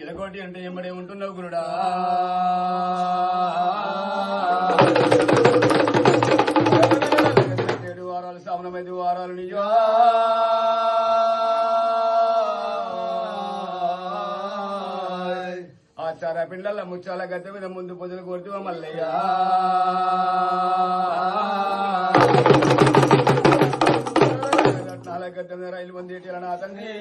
ఎలుగోటి అంటే ఎమ్మడే ఉంటున్నావు గురుడా ఏడు వారాలు సామనమైదు వారాలు నిజా ఆచార పిండల ముచ్చాల గద్దె మీద ముందు పొద్దులు కొడుతూ మల్లయ్యా. గద్దె మీద రైలు మంది నా తండ్రి.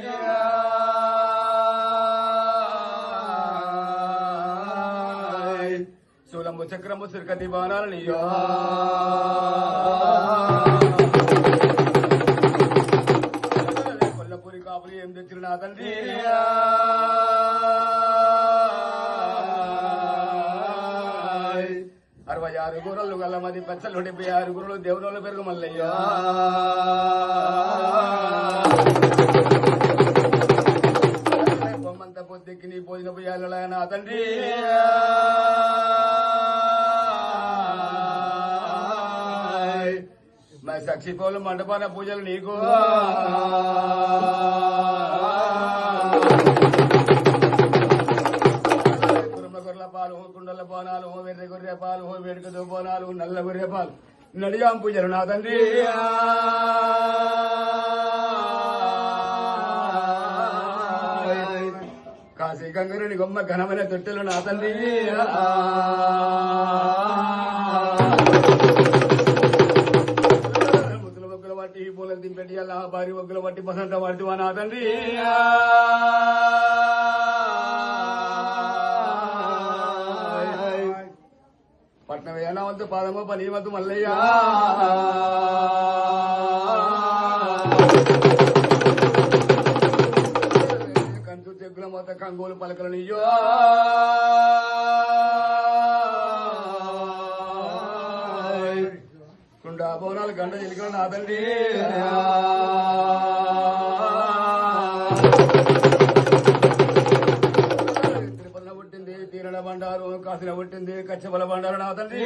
చక్రము సిరకతి బాణాలని కొల్లపూరి కాపులు ఏం తెచ్చిన నా తండ్రి? అరవై ఆరు గుర్రలు గల మది పెచ్చలు డెబ్బై ఆరు గుర్రలు దేవుడు పెరుగు మల్లయ్యా. బొమ్మంత పొద్దెక్కి నీ పోయిన పోయాలయన తండ్రి. మా సక్షిపోలు మండపాన పూజలు నీకు. వెనుక వేడుకతో బోనాలు నల్ల గొర్రె పాలు నడియాం పూజలు నా తండ్రి. కాశీ గంగరుని గొమ్మ ఘనమైన తొట్టెలు నా తండ్రి. ముద్దుల మొగ్గుల బట్టి పూలకు దింపెట్టి అలా భారీ మొగ్గుల బట్టి బసంత పడుతువా నా తండ్రి. పట్నం వేయనా వద్దు పాదము పని వద్దు మల్లయ్యా కంచు చెక్కుల మొత్తం కంగోలు పలకలు నీయో కుండా బోనాలు గండ ఎలుకలు నా తండ్రి బండారు కాసిన పుట్టింది కచ్చబల బండారు నా తండ్రి.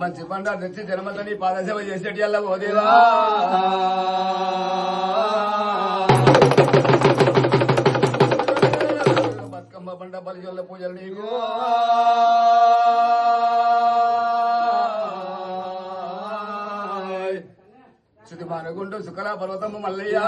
మంచి బండారు తెచ్చి జనమంతని పాదసేవ చేసేటి అల్ల ఓదేవా బతుకమ్మ బండ బలిజొల్ల పూజలు నీకు. శుద్ధి మానగుండు సుఖల పర్వతము మల్లయ్యా.